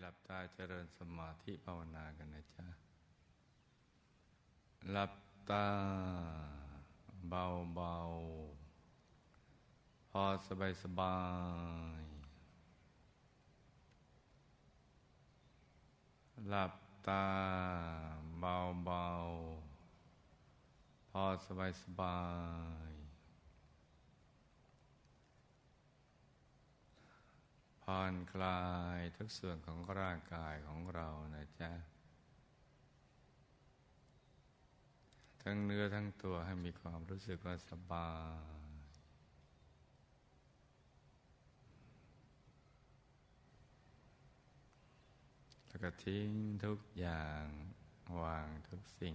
หลับตาเจริญสมาธิภาวนากันนะจ๊ะ หลับตาเบาเบาพอสบายสบาย หลับตาเบาเบาพอสบายสบาย ผ่อนคลายทุกส่วนของร่างกายของเรานะจ๊ะ ทั้งเนื้อทั้งตัวให้มีความรู้สึกว่าสบาย แล้วก็ทิ้งทุกอย่างวางทุกสิ่ง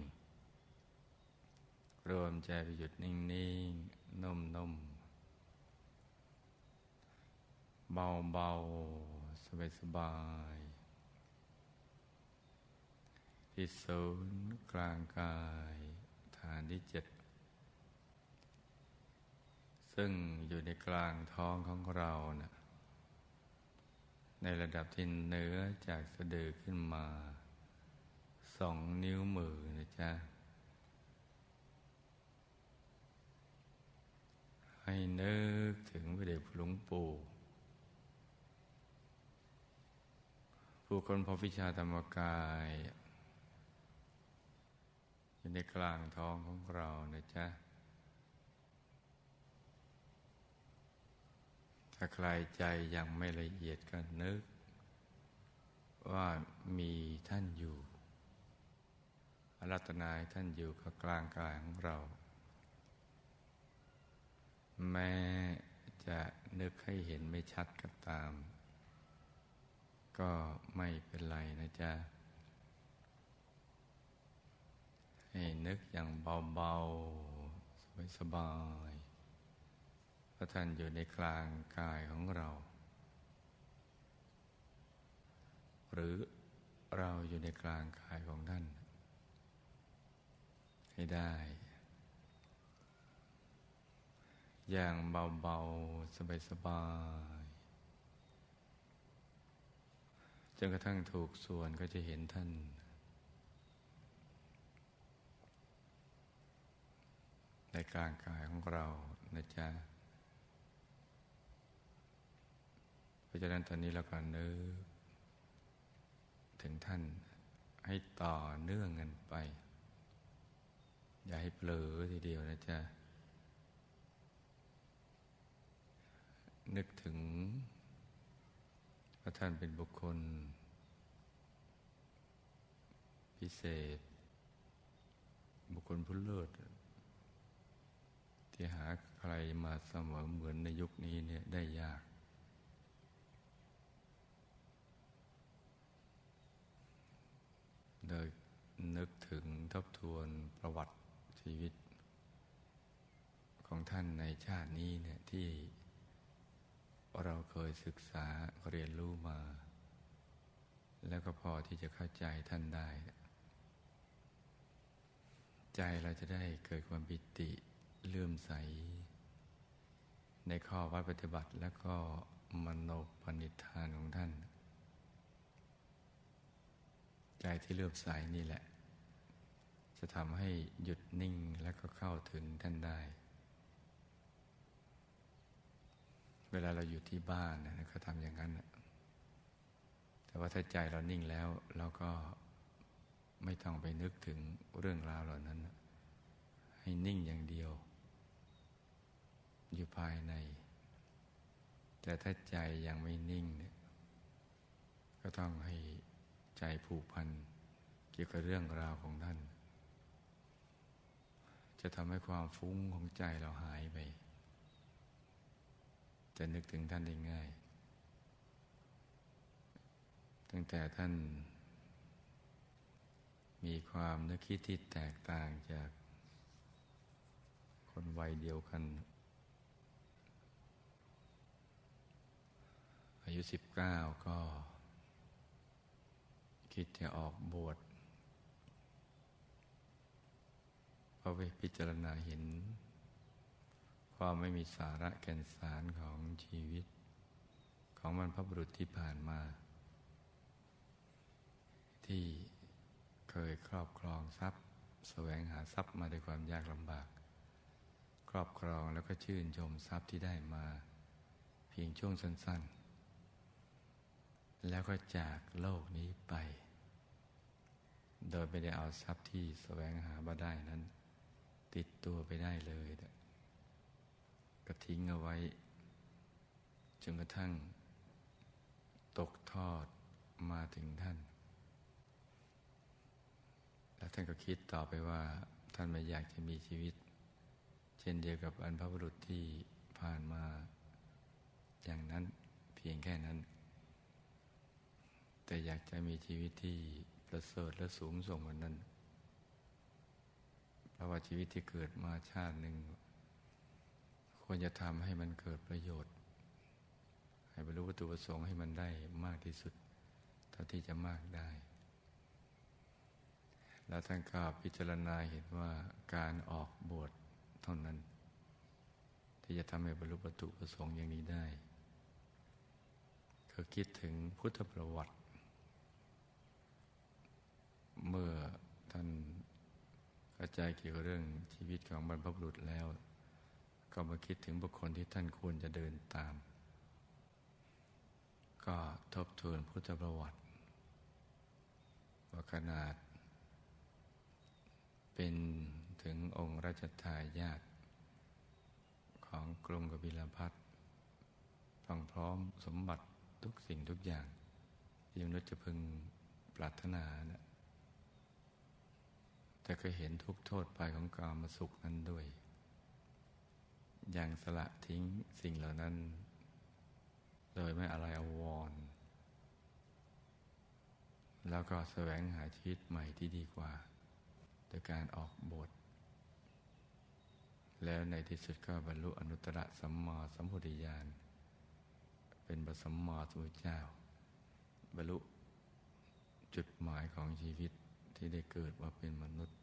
รวมใจไปหยุดนิ่ง ๆ นุ่ม ๆ เบาๆสบายๆที่ศูนย์กลางกายฐานที่เจ็ดซึ่งอยู่ในกลางท้องของเรานะ่ะในระดับที่เหนือจากสะดือขึ้นมาสองนิ้วมือนะจ๊ะ ให้นึกถึงพระเดชพระหลวงปู่ ผู้คนพบวิชาธรรมกายอยู่ในกลางท้องของเรานะจ๊ะ ถ้าใครใจยังไม่ละเอียดก็นึก ว่ามีท่านอยู่อรัตนายท่านอยู่กับกลางกายของเรา แม้จะนึกให้เห็นไม่ชัดก็ตาม ก็ไม่เป็นไรนะจ๊ะ ให้นึกอย่างเบาๆ สบายๆพระท่านอยู่ในกลางกายของเรา หรือเราอยู่ในกลางกายของท่าน ให้ได้ อย่างเบาๆ สบายๆ จนกระทั่งถูกส่วนก็จะเห็นท่าน ในกลางกายของเรานะจ๊ะเพราะฉะนั้นตอนนี้เราก็นึกถึงท่านให้ต่อเนื่องกันไป อย่าให้เผลอทีเดียวนะจ๊ะนึกถึง ว่าท่านเป็นบุคคล พิเศษ บุคคลผู้เลิศ ที่หาใครมาเสมอเหมือนในยุคนี้เนี่ยได้ยาก โดยนึกถึงทบทวนประวัติชีวิต ของท่านในชาตินี้เนี่ยที่ เราเคยศึกษาเรียนรู้มา แล้วก็พอที่จะเข้าใจท่านได้ ใจเราจะได้เกิดความปิติเลื่อมใส ในข้อวัดปฏิบัติแล้วก็มโนปณิธานของท่าน ใจที่เลื่อมใสนี่แหละ จะทำให้หยุดนิ่งแล้วก็เข้าถึงท่านได้ เวลาเราอยู่ที่บ้านนะเขาทำอย่างนั้นแต่ว่าถ้าใจเรานิ่งแล้วเราก็ไม่ต้องไปนึกถึงเรื่องราวเหล่านั้นให้นิ่งอย่างเดียว อยู่ภายใน แต่ถ้าใจยังไม่นิ่งเนี่ยก็ต้องให้ใจผูกพันเกี่ยวกับเรื่องราวของท่าน จะทำให้ความฟุ้งของใจเราหายไป จะนึกถึงท่านได้ง่าย ตั้งแต่ท่าน มีความนึกคิดที่แตกต่างจาก คนวัยเดียวกัน อายุสิบเก้าก็ คิดจะออกบวชเพราะไปพิจารณาเห็น ความไม่มีสาระแก่นสารของชีวิต ของมันพระบุรุษที่ผ่านมา ที่เคยครอบครองทรัพย์แสวงหาทรัพย์มาด้วยความยากลำบาก ครอบครองแล้วก็ชื่นชมทรัพย์ที่ได้มา เพียงช่วงสั้น ๆ แล้วก็จากโลกนี้ไป โดยไม่ได้เอาทรัพย์ที่แสวงหามาได้นั้น ติดตัวไปได้เลย ก็ทิ้งเอาไว้ จนกระทั่ง ตกทอดมาถึงท่าน แล้วท่านก็คิดต่อไปว่า ท่านไม่อยากจะมีชีวิต เช่นเดียวกับอันพระบุรุษที่ผ่านมา อย่างนั้นเพียงแค่นั้น แต่อยากจะมีชีวิตที่ประเสริฐและสูงส่งกว่านั้น เพราะว่าชีวิตที่เกิดมาชาติหนึ่ง ควรจะทำให้มันเกิดประโยชน์ ให้บรรลุวัตถุประสงค์ให้มันได้มากที่สุด เท่าที่จะมากได้ แล้วท่านก็พิจารณาเห็นว่าการออกบวชเท่านั้น ที่จะทำให้บรรลุวัตถุประสงค์อย่างนี้ได้ก็คิดถึงพุทธประวัติ เมื่อท่านเข้าใจเกี่ยวกับเรื่องชีวิตของบรรพบุรุษแล้ว ก็มาคิดถึงบุคคลที่ท่านควรจะเดินตาม ก็ทบทวนพุทธประวัติ ว่าขนาด เป็นถึงองค์ราชทายาทของกรุงกบิลพัทต้องพร้อมสมบัติทุกสิ่งทุกอย่าง ที่มนุษย์จะพึงปรารถนานะแต่ก็เห็นทุกโทษไปของกามสุขนั้นด้วย ย่างสละทิ้งสิ่งเหล่านั้น โดยไม่อะไรอาวร แล้วก็แสวงหาชีวิตใหม่ที่ดีกว่า โดยการออกบท แล้วในที่สุดก็บรรลุอนุตตรสัมมาสัมพุทธญาณ เป็นบสัมมาสัมพุทธเจ้า บรรลุจุดหมายของชีวิตที่ได้เกิดว่าเป็นมนุษย์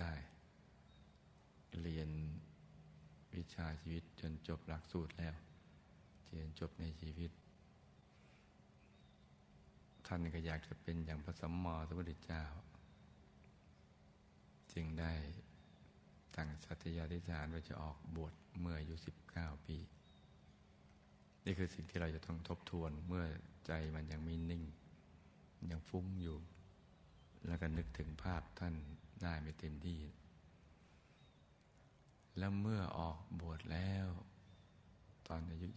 ได้ เรียน วิชาชีวิตจนจบหลักสูตรแล้วเรียนจบในชีวิต ท่านก็อยากจะเป็นอย่างพระสัมมาสัมพุทธเจ้า จึงได้ตั้งสัตยาธิษฐานว่าจะออกบวชเมื่ออายุสิบเก้าปี นี่คือสิ่งที่เราจะต้องทบทวนเมื่อใจมันยังไม่นิ่ง ยังฟุ้งอยู่ แล้วก็นึกถึงภาพท่านได้ไม่เต็มที่ แล้วเมื่อออกบวชแล้ว ตอนอายุ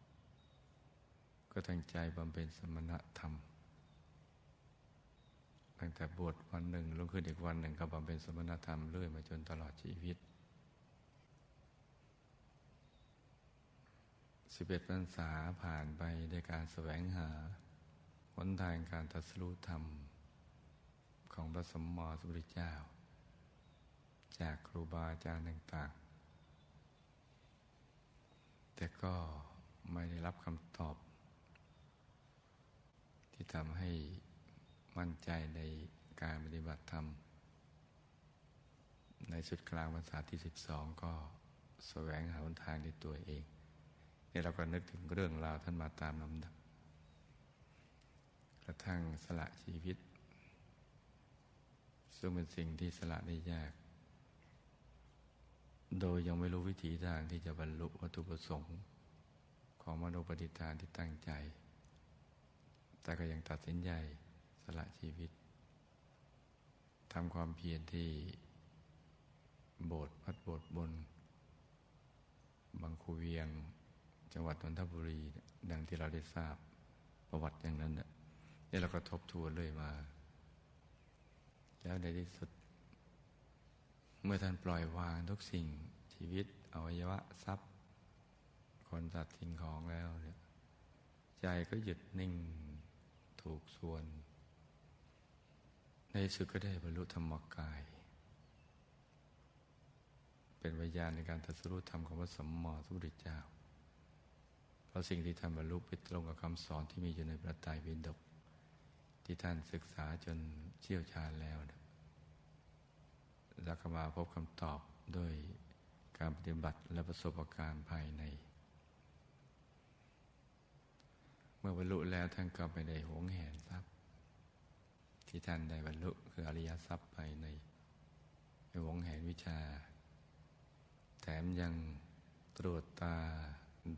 22 ก็ตั้งใจบำเพ็ญสมณธรรม ตั้งแต่บวชวันหนึ่งลงขึ้นอีกวันหนึ่งก็บำเพ็ญสมณธรรมเรื่อยมาจนตลอดชีวิตสิบเอ็ดพรรษาผ่านไปในการแสวงหาหนทางการตัดสู้ธรรม ของพระสมมอสุริเจ้า จากครูบาอาจารย์ต่างๆ แต่ก็ไม่ได้รับคำตอบ ที่ทำให้มั่นใจในการปฏิบัติธรรม ในสุดกลางภาษาที่สิบสองก็แสวงหาหนทางในตัวเองเนี่ยเราก็นึกถึงเรื่องราวท่านมาตามลำดับ กระทั่งสละชีวิต ซึ่งเป็นสิ่งที่สละได้ยาก โดยยังไม่รู้วิธีทางที่จะบรรลุวัตถุประสงค์ ของมโนปฏิฐานที่ตั้งใจ แต่ก็ยังตัดสินใจสละชีวิตทำความเพียรที่โบสถ์พัดโบสถ์บน บางคูเวียง จังหวัดนนทบุรี ดังที่เราได้ทราบประวัติอย่างนั้นเนี่ยเราก็ทบทวนเลยมา แล้วในที่สุด เมื่อท่านปล่อยวางทุกสิ่งชีวิตอวัยวะทรัพย์ คนสัตว์สิ่งของแล้วเนี่ยใจก็หยุดนิ่งถูกส่วน ในสุดก็ได้บรรลุธรรมกาย เป็นวิญญาณในการตรัสรู้ธรรมของพระสมมาสัมพุทธเจ้า เพราะสิ่งที่ท่านบรรลุไปตรงกับคำสอนที่มีอยู่ในพระไตรปิฎกที่ท่านศึกษาจนเชี่ยวชาญแล้วนะ แล้วก็มาพบคำตอบด้วยการปฏิบัติและประสบการณ์ภายใน เมื่อบรรลุแล้วท่านก็ไปในหวงแหนทรัพย์ ที่ท่านได้บรรลุคืออริยทรัพย์ไปในในวงแห่งวิชา แถมยังตรวจตา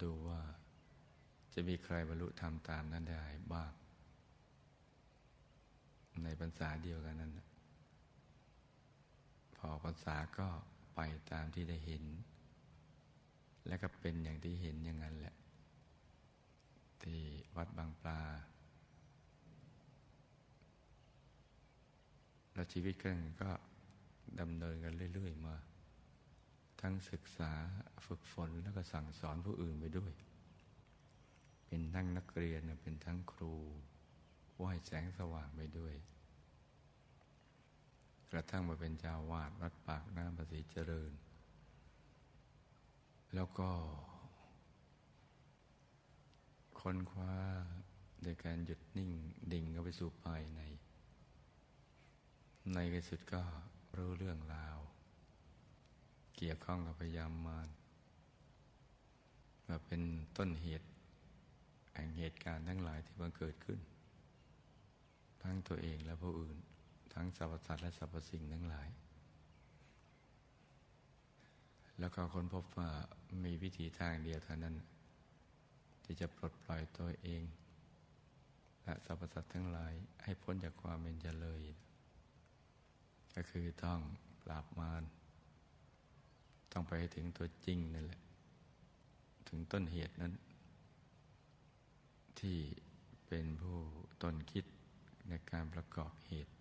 ดูว่า จะมีใครบรรลุธรรมตามนั้นได้บ้างในพรษาเดียวกันนั้น พอพรรษาก็ไปตามที่ได้เห็น และก็เป็นอย่างที่เห็นอย่างนั้นแหละ ที่วัดบางปลา แล้วชีวิตกันก็ดำเนินกันเรื่อย ๆ มา ทั้งศึกษาฝึกฝนแล้วก็สั่งสอนผู้อื่นไปด้วย เป็นทั้งนักเรียนเป็นทั้งครูผู้ให้แสงสว่างไปด้วย กระทั่งมาเป็นเจ้าวาดวัดปากน้ำภาษีเจริญ แล้วก็ ค้นคว้าโดยการหยุดนิ่งดิ่งเข้าไปสู่ภายใน ในที่สุดก็รู้เรื่องราว เกี่ยวข้องกับพยามมารว่าเป็นต้นเหตุแห่งเหตุการณ์ทั้งหลายที่บังเกิดขึ้น ทั้งตัวเองและผู้อื่น ทั้งสรรพสัตว์และสรรพสิ่งทั้งหลาย แล้วก็ค้นพบว่ามีวิธีทางเดียวเท่านั้น ที่จะปลดปล่อยตัวเอง และสรรพสัตว์ทั้งหลายให้พ้นจากความเป็นเจริญก็คือต้องปราบมารต้องไปถึงตัวจริงนั่นแหละ ถึงต้นเหตุนั้น ที่เป็นผู้ต้นคิดในการประกอบเหตุ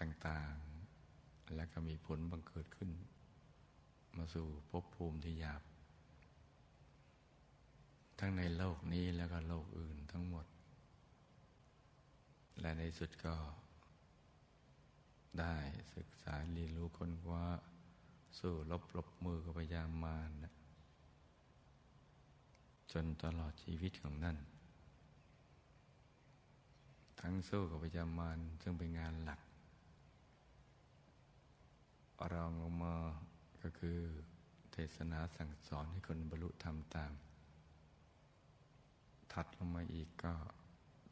ต่างๆ และก็มีผลบังเกิดขึ้น มาสู่ภพภูมิที่หยาบ ทั้งในโลกนี้แล้วก็โลกอื่นทั้งหมด และในสุดก็ ได้ศึกษาเรียนรู้คนว่าสู้ลบลบมือกับพยามมารนะจนตลอดชีวิตของนั่น ทั้งสู้กับพยามารซึ่งเป็นงานหลัก รองลงมาก็คือเทศนาสั่งสอนให้คนบรรลุธรรมตาม ถัดลงมาอีกก็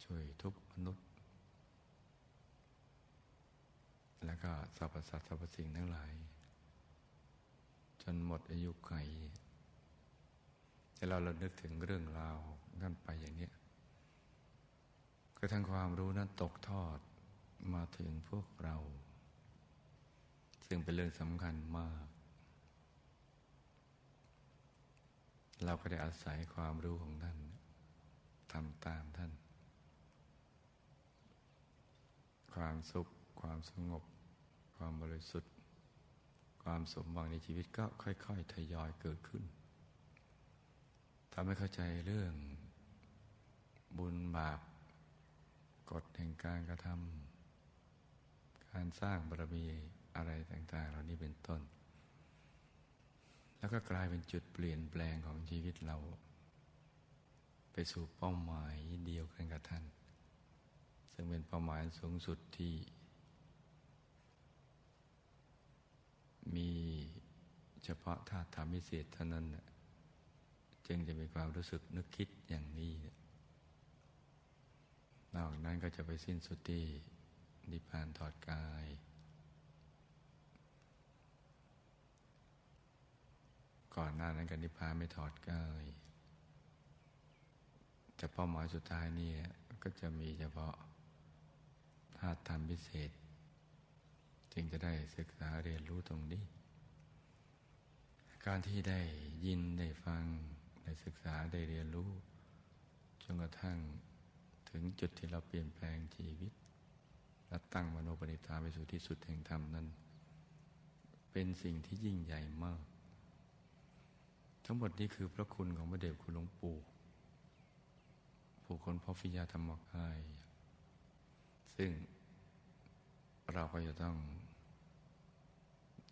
ช่วยทุกมนุษย์ แล้วก็สรรพสัตว์สรรพสิ่งทั้งหลาย จนหมดอายุไขแต่เราเรานึกถึงเรื่องราวนั่นไปอย่างนี้กระทั่งความรู้นั้นตกทอดมาถึงพวกเรา ซึ่งเป็นเรื่องสำคัญมาก เราก็ได้อาศัยความรู้ของท่านทำตามท่าน ความสุข ความสงบ ความบริสุทธิ์ ความสมหวังในชีวิตก็ค่อย ๆ ทยอยเกิดขึ้นทำให้เข้าใจเรื่องบุญบาปกฎแห่งการกระทำการสร้างบารมี อะไรต่างๆ เหล่านี้เป็นต้น แล้วก็กลายเป็นจุดเปลี่ยนแปลงของชีวิตเรา ไปสู่เป้าหมายเดียวกันกับท่าน ซึ่งเป็นเป้าหมายสูงสุดที่ มีเฉพาะธาตุธรรมพิเศษเท่านั้นจึงจะมีความรู้สึกนึกคิดอย่างนี้นอกนั้นก็จะไปสิ้นสุดที่นิพพานถอดกาย ก่อนหน้านั้นกันนิพพานไม่ถอดกายแต่เป้าหมายสุดท้ายนี่ก็จะมีเฉพาะธาตุธรรมพิเศษ จึงจะได้ศึกษาเรียนรู้ตรงนี้ การที่ได้ยินได้ฟัง ได้ศึกษาได้เรียนรู้จนกระทั่งถึงจุดที่เราเปลี่ยนแปลงชีวิตและตั้งมโนปณิธานไปสู่ที่สุดแห่งธรรมนั้น เป็นสิ่งที่ยิ่งใหญ่มาก ทั้งหมดนี้คือพระคุณของพระเดชคุณหลวงปู่ผู้คนพอฟิยาธรรมกาย ซึ่งเราก็จะต้อง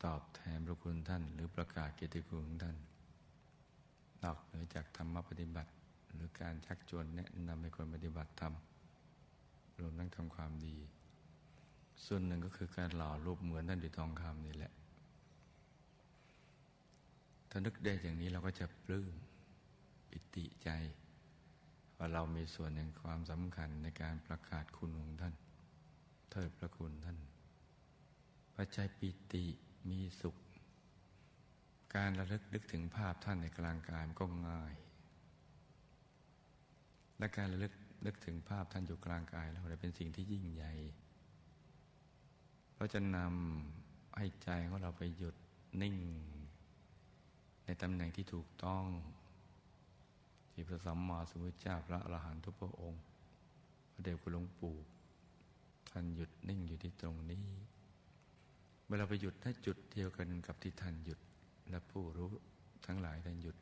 ตอบแทนพระคุณท่าน หรือประกาศเกียรติคุณของท่านนอกเหนือจากธรรมปฏิบัติ หรือการชักชวนแนะนำให้คนปฏิบัติธรรมรวมทั้งทำความดี ส่วนหนึ่งก็คือการหล่อรูปเหมือนท่านด้วยทองคำนี่แหละ ถ้านึกได้อย่างนี้เราก็จะปลื้มปิติใจ ว่าเรามีส่วนในความสำคัญในการประกาศคุณของท่าน เทิดพระคุณท่านปัจจัยปิติมีสุข การระลึกนึกถึงภาพท่านในกลางกายมันก็ง่าย และการระลึกนึกถึงภาพท่านอยู่กลางกายเราเป็นสิ่งที่ยิ่งใหญ่เราจะนำให้ใจของเราไปหยุดนิ่ง ในตำแหน่งที่ถูกต้อง ที่พระสัมมาสัมพุทธเจ้าพระอรหันตุพระองค์ พระเดชคุณหลวงปู่ท่านหยุดนิ่งอยู่ที่ตรงนี้เมื่อเราไปหยุดถ้าจุดเดียวกันกับที่ท่านหยุดและผู้รู้ทั้งหลายท่านหยุด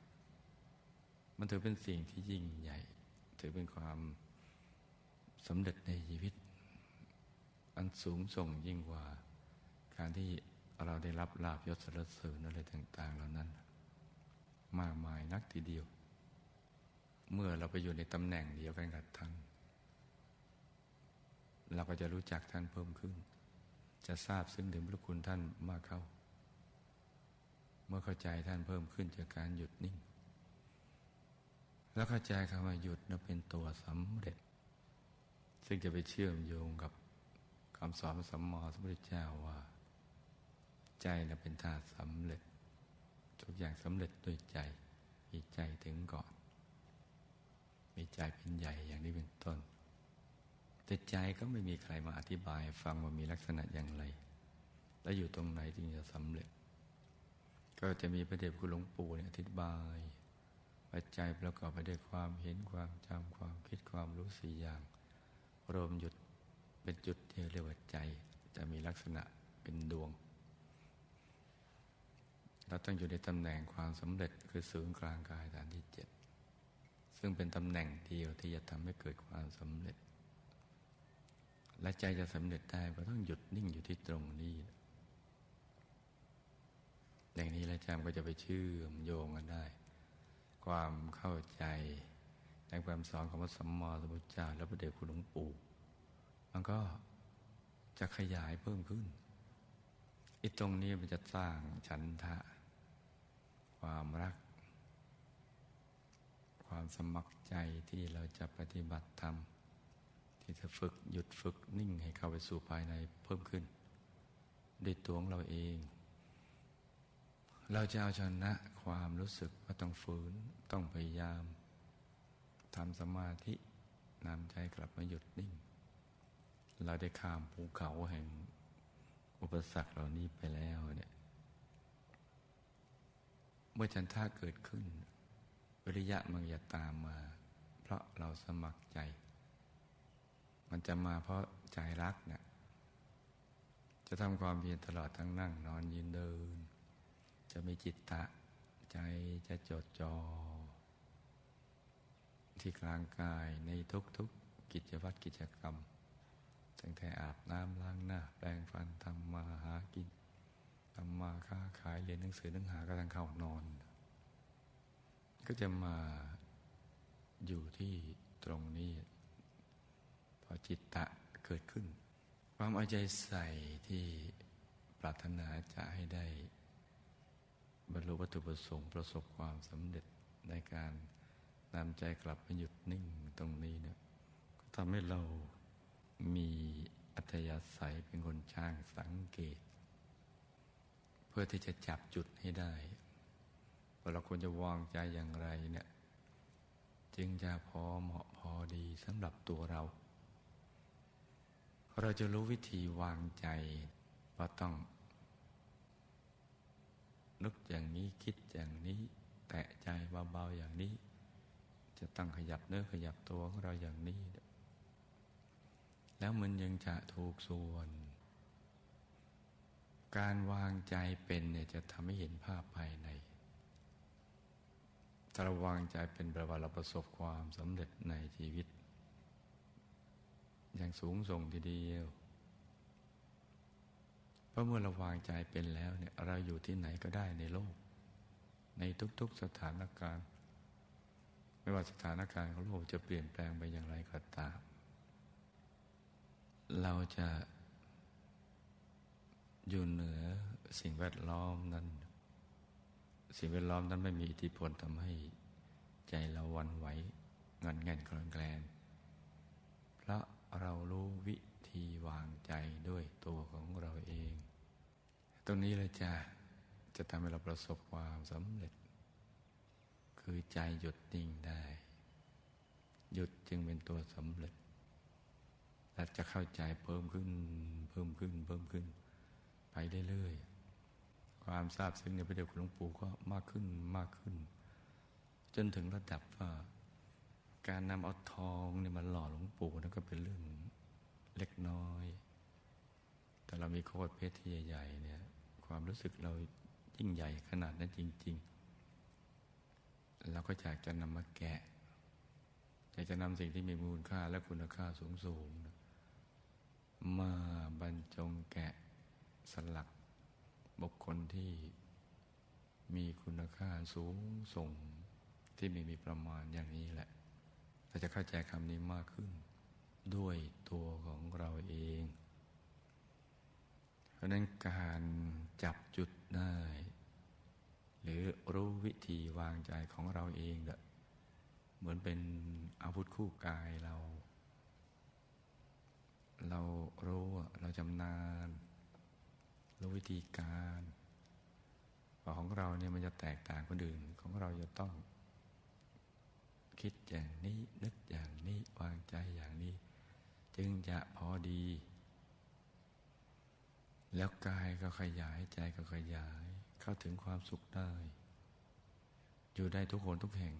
มันถือเป็นสิ่งที่ยิ่งใหญ่ ถือเป็นความสำเร็จในชีวิต อันสูงส่งยิ่งกว่า การที่เราได้รับลาบยศสรรเสริญอะไรต่าง ๆ เหล่านั้น มากมายนักทีเดียว เมื่อเราไปอยู่ในตำแหน่งเดียวกันกับท่าน เราก็จะรู้จักท่านเพิ่มขึ้น จะทราบซึ่งถึงพระคุณท่านมากเข้า เมื่อเข้าใจท่านเพิ่มขึ้นจากการหยุดนิ่ง แล้วเข้าใจคำว่าหยุดนั้นเป็นตัวสำเร็จ ซึ่งจะไปเชื่อมโยงกับคำสอนสัมมาสัมพุทธเจ้าว่า ใจนั้นเป็นธาตุสำเร็จ ทุกอย่างสำเร็จด้วยใจมีใจถึงก่อน มีใจเป็นใหญ่อย่างนี้เป็นต้น แต่ใจก็ไม่มีใครมาอธิบายฟังว่ามีลักษณะอย่างไร และอยู่ตรงไหนจึงจะสำเร็จ ก็จะมีพระเดชคุณหลวงปู่เนี่ยอธิบายปัจจัยประกอบไปด้วยความเห็นความจำความคิดความรู้สี่อย่าง รวมหยุดเป็นจุดเดียวเรียกว่าใจ จะมีลักษณะเป็นดวง เราต้องอยู่ในตำแหน่งความสำเร็จคือศูนย์กลางกายฐานที่เจ็ดซึ่งเป็นตำแหน่งเดียวที่จะทำให้เกิดความสำเร็จ และใจจะสำเร็จได้ก็ต้องหยุดนิ่งอยู่ที่ตรงนี้อย่างนี้แล้วจำก็จะไปเชื่อมโยงกันได้ ความเข้าใจในความสอนของพระสัมมาสัมพุทธเจ้าและพระเดชคุณหลวงปู่มันก็จะขยายเพิ่มขึ้นอีตรงนี้มันจะสร้างฉันทะ ความรัก ความสมัครใจที่เราจะปฏิบัติธรรม ที่จะฝึกหยุดฝึกนิ่งให้เข้าไปสู่ภายในเพิ่มขึ้น ด้วยตัวของเราเอง เราจะเอาชนะความรู้สึกว่าต้องฝืนต้องพยายามทำสมาธินำใจกลับมาหยุดนิ่ง เราได้ข้ามภูเขาแห่งอุปสรรคเหล่านี้ไปแล้วเนี่ย เมื่อฉันท่าเกิดขึ้น วิริยะมันจะตามมา เพราะเราสมัครใจ มันจะมาเพราะใจรักเนะี่ยจะทำความเพียรตลอดทั้งนั่ง นอนยืนเดิน จะมีจิตตะใจจะจดจอ่อที่กลางกายในทุกๆกิจวัตรกิจกรรมตั้งแต่อาบน้ำล้างหน้า แปรงฟันทำมาหากิน ทำมาค้าขายเรียนหนังสือหนังหากระทังเข้านอน ก็จะมาอยู่ที่ตรงนี้ พอจิตตะเกิดขึ้น ความเอาใจใส่ที่ปรารถนาจะให้ได้ บรรลุวัตถุประสงค์ประสบความสำเร็จในการนำใจกลับมาหยุดนิ่งตรงนี้เนี่ยก็ทำให้เรามีอัธยาศัยเป็นคนช่างสังเกต เพื่อที่จะจับจุดให้ได้ว่าเราควรจะวางใจอย่างไรเนี่ย จึงจะพอเหมาะพอดีสำหรับตัวเรา เราจะรู้วิธีวางใจว่าต้อง นึกอย่างนี้คิดอย่างนี้ แตะใจเบาๆอย่างนี้ จะต้องขยับเนื้อขยับตัวของเราอย่างนี้ แล้วมันยังจะถูกส่วน การวางใจเป็นเนี่ยจะทำให้เห็นภาพภายในถ้าเราวางใจเป็นแปลว่าเราประสบความสำเร็จในชีวิต อย่างสูงส่งทีเดียว เพราะเมื่อเราวางใจเป็นแล้วเนี่ยเราอยู่ที่ไหนก็ได้ในโลก ในทุกๆสถานการณ์ ไม่ว่าสถานการณ์ของโลกจะเปลี่ยนแปลงไปอย่างไรก็ตาม เราจะ อยู่เหนือสิ่งแวดล้อมนั้น สิ่งแวดล้อมนั้นไม่มีอิทธิพลทำให้ใจเราวันไหวเงินเงินกลอนแกลนเพราะเรารู้วิธีวางใจด้วยตัวของเราเอง ตรงนี้เลยจ้ะจะทำให้เราประสบความสำเร็จ คือใจหยุดนิ่งได้ หยุดจึงเป็นตัวสำเร็จและจะเข้าใจเพิ่มขึ้น เพิ่มขึ้น เพิ่มขึ้น ไปเรื่อยๆ ความทราบซึ้งในพระเดชคุณหลวงปู่ก็มากขึ้นมากขึ้น จนถึงระดับว่าการนำเอาทองเนี่ยมาหล่อหลวงปู่นั่นก็เป็นเรื่องเล็กน้อย แต่เรามีโคตรเพชรที่ใหญ่ๆเนี่ยความรู้สึกเรายิ่งใหญ่ขนาดนั้นจริง ๆ เราก็อยากจะนำมาแกะอยากจะนำสิ่งที่มีมูลค่าและคุณค่าสูงๆ มาบรรจงแกะ สลัก บุคคลที่มีคุณค่าสูงส่งที่ไม่มีประมาณอย่างนี้แหละเราจะเข้าใจคำนี้มากขึ้น ด้วยตัวของเราเอง เพราะนั้นการจับจุดได้ หรือรู้วิธีวางใจของเราเองเนี่ยเหมือนเป็นอาวุธคู่กายเรา เรารู้เราจำนาน รู้วิธีการของเราเนี่ยมันจะแตกต่างคนอื่นของเราจะต้อง คิดอย่างนี้นึกอย่างนี้วางใจอย่างนี้ จึงจะพอดี แล้วกายก็ขยายใจก็ขยาย เข้าถึงความสุขได้ อยู่ได้ทุกคนทุกแห่ง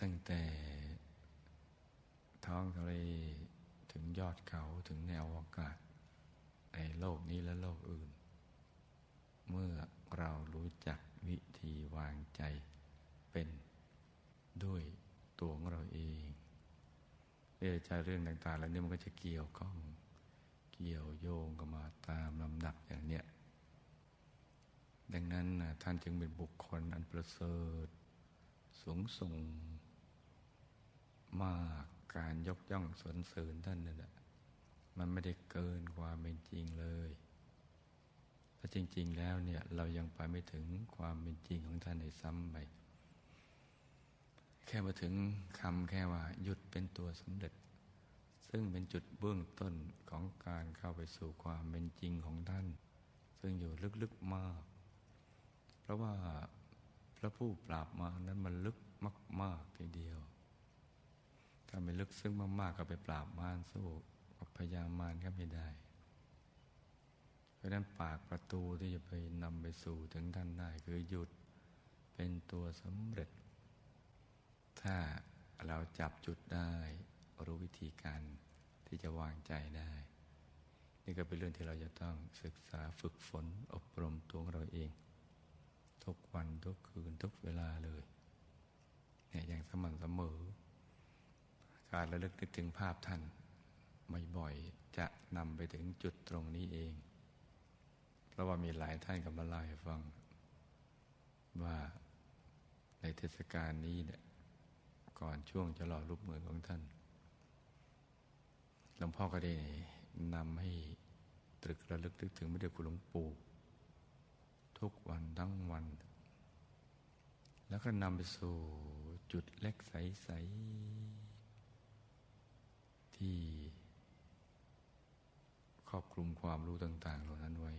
ตั้งแต่ท้องทะเลถึงยอดเขาถึงแนวอากาศ ในโลกนี้และโลกอื่น เมื่อเรารู้จักวิธีวางใจเป็นด้วยตัวของเราเองเรื่องใจเรื่องต่างๆแล้วนี่มันก็จะเกี่ยวข้อง เกี่ยวโยงกันมาตามลำดับอย่างเนี้ยดังนั้นท่านจึงเป็นบุคคลอันประเสริฐ สูงส่งมากการยกย่องสรรเสริญท่านนั่นแหละ มันไม่ได้เกินความเป็นจริงเลยเพราจริง ๆ แล้วเนี่ยเรายังไปไม่ถึงความเป็นจริงของท่านในซ้ำไป แค่มาถึงคำแค่ว่า หยุดเป็นตัวสำเร็จ ซึ่งเป็นจุดเบื้องต้นของการเข้าไปสู่ความเป็นจริงของท่าน ซึ่งอยู่ลึกๆมาก เพราะว่าพระผู้ปราบมานั้นมันลึกมากๆทีเดียว ถ้าไม่ลึกซึ้งมากๆก็ไปปราบมารสู้ พยามารก็ไม่ได้ เพราะนั้นปากประตูที่จะไปนำไปสู่ถึงท่านได้ คือหยุดเป็นตัวสำเร็จ ถ้าเราจับจุดได้รู้วิธีการที่จะวางใจได้ นี่ก็เป็นเรื่องที่เราจะต้องศึกษาฝึกฝนอบรมตัวเราเอง ทุกวันทุกคืนทุกเวลาเลยเนี่ยอย่างสม่ำเสมอ การระลึกนึกถึงภาพท่าน บ่อยๆ จะนำไปถึงจุดตรงนี้เอง เพราะว่ามีหลายท่านกำลังเล่าให้ฟัง ว่าในเทศกาลนี้เนี่ยก่อนช่วงจะหล่อรูปเหมือนของท่านหลวงพ่อก็ได้นำให้ตรึกระลึกนึกถึงพระเดชคุณหลวงปู่ทุกวันทั้งวัน แล้วก็นำไปสู่จุดเล็กใส ๆ ที่ ครอบคลุมความรู้ต่าง ๆ เหล่านั้นไว้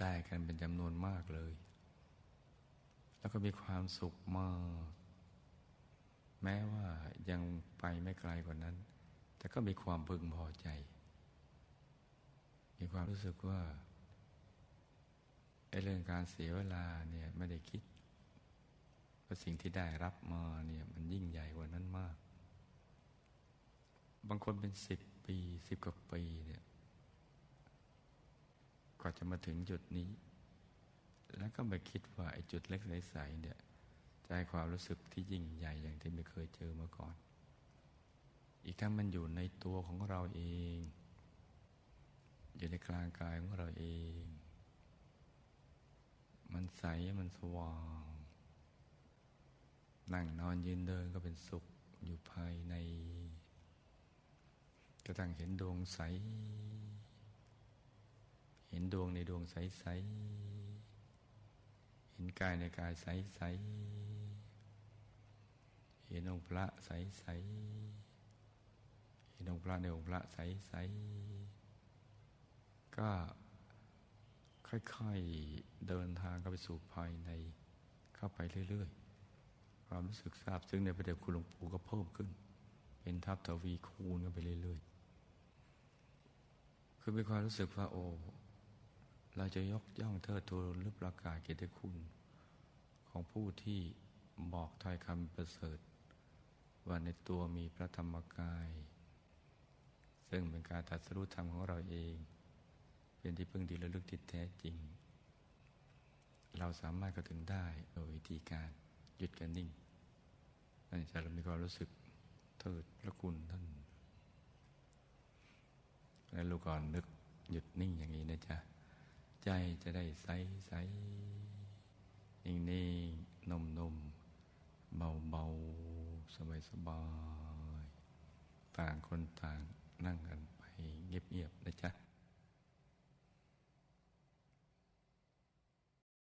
ได้กันเป็นจำนวนมากเลย แล้วก็มีความสุขมาก แม้ว่ายังไปไม่ไกลกว่านั้น แต่ก็มีความพึงพอใจ มีความรู้สึกว่าไอ้เรื่องการเสียเวลาเนี่ยไม่ได้คิดว่าสิ่งที่ได้รับมาเนี่ยมันยิ่งใหญ่กว่านั้นมาก บางคนเป็นสิบ ปีสิบกว่าปีเนี่ยก็จะมาถึงจุดนี้ แล้วก็มาคิดว่าไอ้จุดเล็กใสๆเนี่ยจะให้ความรู้สึกที่ยิ่งใหญ่อย่างที่ไม่เคยเจอมาก่อน อีกทั้งมันอยู่ในตัวของเราเอง อยู่ในกลางกายของเราเอง มันใสมันสว่าง นั่งนอนยืนเดินก็เป็นสุขอยู่ภายใน ระทั่งเห็นดวงใส เห็นดวงในดวงใสใส เห็นกายในกายใสใส เห็นองค์พระใสๆเห็นองค์พระในองค์พระใสๆก็ค่อยๆเดินทางเข้าไปสู่ภายในเข้าไปเรื่อยๆ ความรู้สึกทราบซึ่งในพระเดชคุณหลวงปู่ก็เพิ่มขึ้น เป็นทับทวีคูณกันไปเรื่อยๆ คือมีความรู้สึกว่าโอ้เราจะยกย่องเทิดทูนหรือประกาศเกียรติคุณ ของผู้ที่บอกถ้อยคำประเสริฐ ว่าในตัวมีพระธรรมกาย ซึ่งเป็นการตัดสรุธรรมของเราเอง เป็นที่พึ่งที่ระลึกที่แท้จริง เราสามารถเข้าถึงได้โดยวิธีการหยุดกันนิ่งนั่นจะเรามีความรู้สึกเทิดพระคุณท่าน แล้วลูกก่อนนึกหยุดนิ่งอย่างนี้นะจ๊ะ ใจจะได้ใสใสนิ่งนิ่งนุ่มนุ่มเบาเบาสบายสบาย ต่างคนต่างนั่งกันไปเงียบๆนะจ๊ะ